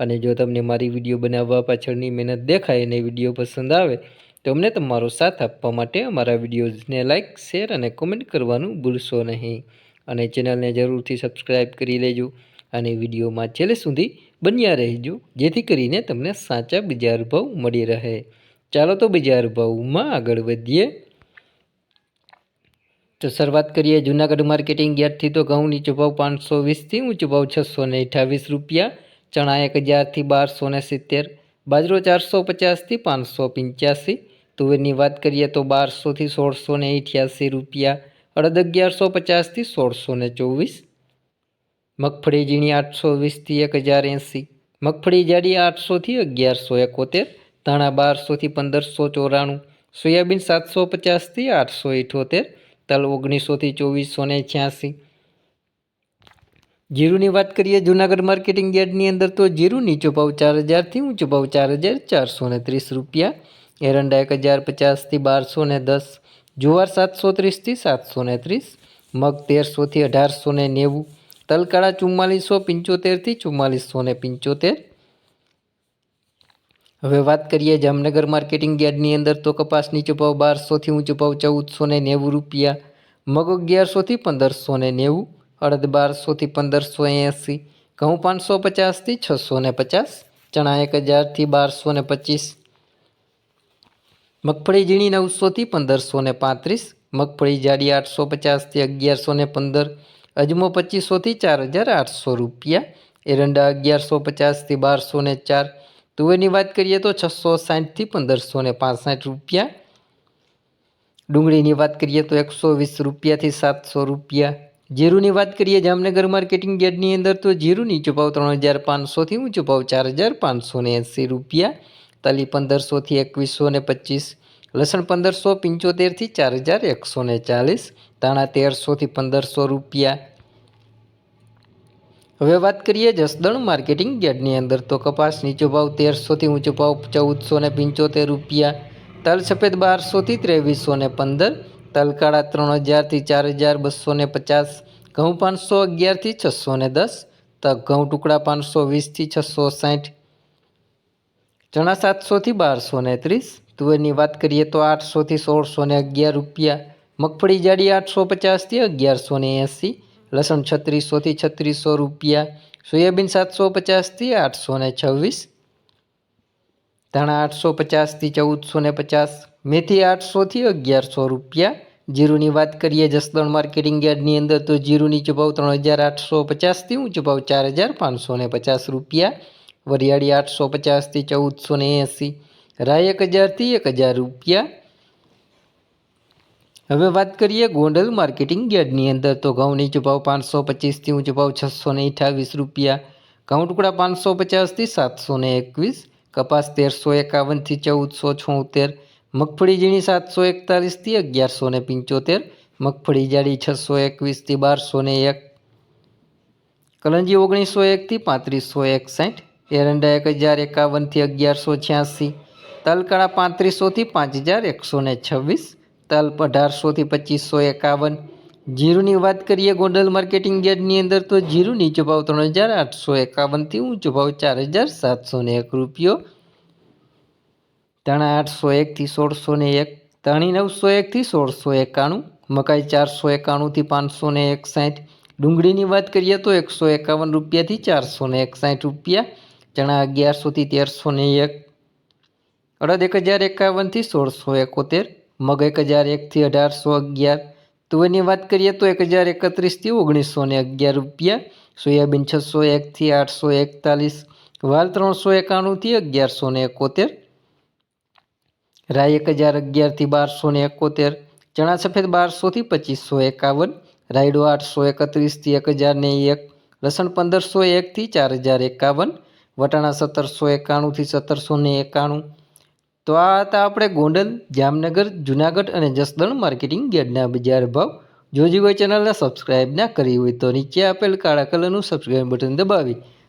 અને જો તમને મારી વીડિયો બનાવવા પાછળની મહેનત દેખાય અને વીડિયો પસંદ આવે, તો અમને તમારો સાથ આપવા માટે અમારા વિડીયોઝને લાઇક શેર અને કોમેન્ટ કરવાનું ભૂલશો નહીં. અને ચેનલને જરૂરથી સબસ્ક્રાઈબ કરી લેજો અને વિડીયોમાં છેલ્લે સુધી બન્યા રહેજો, જેથી કરીને તમને સાચા બજાર ભાવ મળી રહે. ચાલો તો બજાર ભાવમાં આગળ વધીએ. તો શરૂઆત કરીએ જૂનાગઢ માર્કેટિંગ યાર્ડથી તો ઘઉં નીચો પાંચસો વીસથી ઊંચો ભાવ છસો ને અઠાવીસ રૂપિયા ચણા એક હજારથી બારસો ને સિત્તેર, બાજરો ચારસો પચાસથી પાંચસો પંચ્યાસી, તુવેરની વાત કરીએ તો બારસોથી સોળસો ને અઠ્યાસી રૂપિયા, અડદ અગિયારસો પચાસથી સોળસો ને ચોવીસ, મગફળી ઝીણી આઠસો વીસથી એક હજાર એંસી, મગફળી જાડી આઠસોથી અગિયારસો એકોતેર, ધાણા બારસોથી પંદરસો ચોરાણું, સોયાબીન સાતસો પચાસથી આઠસો ઇઠોતેર, તલ ઓગણીસોથી ચોવીસો ને છ્યાસી જીરુની વાત કરીએ જૂનાગઢ માર્કેટિંગ યાર્ડની અંદર, તો જીરું નીચો ભાવ ચાર હજારથી ઊંચો ભાવ ચાર હજાર ચારસો ને ત્રીસ રૂપિયા. એરંડા એક હજાર પચાસથી બારસો ને દસ. જુવાર સાતસો ત્રીસથી સાતસો ને ત્રીસ. મગ તેરસોથી અઢારસો ને નેવું. તલકાળા ચુમ્માલીસો પંચોતેરથી ચુમ્માલીસો ને પંચોતેર. હવે વાત કરીએ જામનગર માર્કેટિંગ યાર્ડની અંદર, તો કપાસ નીચો ભાવ બારસોથી ઊંચો ભાવ ચૌદસો ને નેવું રૂપિયા. મગ અગિયારસોથી પંદરસો ને નેવું. અડદ બારસોથી પંદરસો એંસી, ઘઉં પાંચસો પચાસથી છસો ને પચાસ, ચણા એક હજારથી બારસો ને પચીસ, મગફળી ઝીણી નવસોથી પંદરસો ને પાંત્રીસ, મગફળી જાડી આઠસો પચાસથી અગિયારસો ને પંદર, અજમો પચીસોથી ચાર હજાર આઠસો રૂપિયા, એરંડા અગિયારસો પચાસથી બારસો ને ચાર, તુવેરની વાત કરીએ તો છસો સાઠથી પંદરસો ને પાંસઠ રૂપિયા, ડુંગળીની વાત કરીએ તો એકસો વીસ રૂપિયાથી સાતસો રૂપિયા જીરુની વાત કરીએ જામનગર માર્કેટિંગ યાર્ડની અંદર, તો જીરું નીચો ત્રણ હજાર પાંચસોથી ઊંચો ભાવ ચાર હજાર પાંચસો ને એંસી રૂપિયા, તલી પંદરસોથી એકવીસો ને પચીસ, લસણ પંદરસો, પંચોતેરથી ચાર હજાર એકસો ને ચાલીસ, ધાણા તેરસોથી પંદરસો રૂપિયા. હવે વાત કરીએ જસદણ માર્કેટિંગ યાર્ડની અંદર, તો કપાસ નીચો ભાવ તેરસોથી ઊંચો ભાવ ચૌદસો ને પંચોતેર રૂપિયા, તલ સફેદ બારસોથી ત્રેવીસો ને પંદર તલકાળા ત્રણ હજારથી ચાર હજાર બસો ને પચાસ, ઘઉં પાંચસો અગિયારથી છસો ને દસ, તક ઘઉં ટુકડા પાંચસો વીસથી છસો સાઠ, ચણા સાતસોથી બારસો ને ત્રીસ, તુવેરની વાત કરીએ તો આઠસોથી સોળસો ને અગિયાર રૂપિયા, મગફળી જાડી આઠસો પચાસથી અગિયારસો ને એંસી, લસણ છત્રીસોથી છત્રીસો રૂપિયા, સોયાબીન સાતસો પચાસથી આઠસો ને છવ્વીસ, ધાણા આઠસો પચાસથી ચૌદસો ને પચાસ, મેથી આઠસોથી અગિયારસો રૂપિયા જીરુની વાત કરીએ જસદણ માર્કેટિંગ યાર્ડની અંદર, તો જીરુની ભાવ ત્રણ હજાર આઠસો પચાસથી ઊંચો ભાવ ચાર હજાર પાંચસો ને પચાસ રૂપિયા, વરિયાળી આઠસો પચાસથી ચૌદસો ને એંસી, રાય એક હજારથી એક હજાર રૂપિયા. હવે વાત કરીએ ગોંડલ માર્કેટિંગ યાર્ડની અંદર, તો ઘઉં નીચો પાંચસો પચીસથી ઊંચો ભાવ છસો ને અઠાવીસ રૂપિયા, ઘઉં ટુકડા પાંચસો પચાસથી સાતસો ને એકવીસ, કપાસ તેરસો એકાવનથી ચૌદસો છોતેર મગફળી ઝીણી સાતસો એકતાલીસથી અગિયારસો ને પંચોતેર મગફળી જાડી છસો એકવીસથી બારસો ને એક, કલંજી ઓગણીસો એકથી પાંત્રીસો એકસાઠ, એરંડા એક હજાર એકાવનથી અગિયારસો છ્યાસી તલકાળા પાંત્રીસોથી પાંચ હજાર એકસો ને છવ્વીસ તલ અઢારસોથી પચીસો એકાવન, જીરુની વાત કરીએ ગોંડલ માર્કેટિંગ યાર્ડની અંદર તો જીરું નીચો ભાવ ત્રણ હજાર આઠસો એકાવનથી ઊંચો ભાવ ચાર હજાર સાતસો ને એક રૂપિયો ધાણા આઠસો એકથી સોળસો ને એક ધાણી નવસો એકથી સોળસો એકાણું, મકાઈ ચારસો એકાણુંથી પાંચસો ને એકસાઠ, ડુંગળીની વાત કરીએ તો એકસો એકાવન રૂપિયાથી ચારસો ને એકસાઠ રૂપિયા, ચણા અગિયારસોથી તેરસો ને એક, અડદ એક હજાર એકાવનથી સોળસો એકોતેર, મગ એક હજાર એકથી અઢારસો અગિયાર, તુવેરની વાત કરીએ તો એક હજાર એકત્રીસથી ઓગણીસો ને અગિયાર રૂપિયા, સોયાબીન છસો એકથી આઠસો એકતાલીસ, વાલ ત્રણસો એકાણુંથી અગિયારસો ને એકોતેર રાય એક હજાર અગિયારથી બારસો ને એકોતેર, ચણા સફેદ બારસોથી પચીસો એકાવન, રાયડો આઠસો એકત્રીસથી એક હજાર ને એક, લસણ પંદરસો એકથી ચાર હજાર એકાવન, વટાણા સત્તરસો એકાણુંથી સત્તરસો ને એકાણું. તો આ હતા આપણે ગોંડલ, જામનગર, જુનાગઢ અને જસદણ માર્કેટિંગ યાર્ડના બજાર ભાવ. જો હોય કોઈ ચેનલને સબસ્ક્રાઇબ ના કરી હોય તો નીચે આપેલ કાળા કલરનું સબસ્ક્રાઇબ બટન દબાવી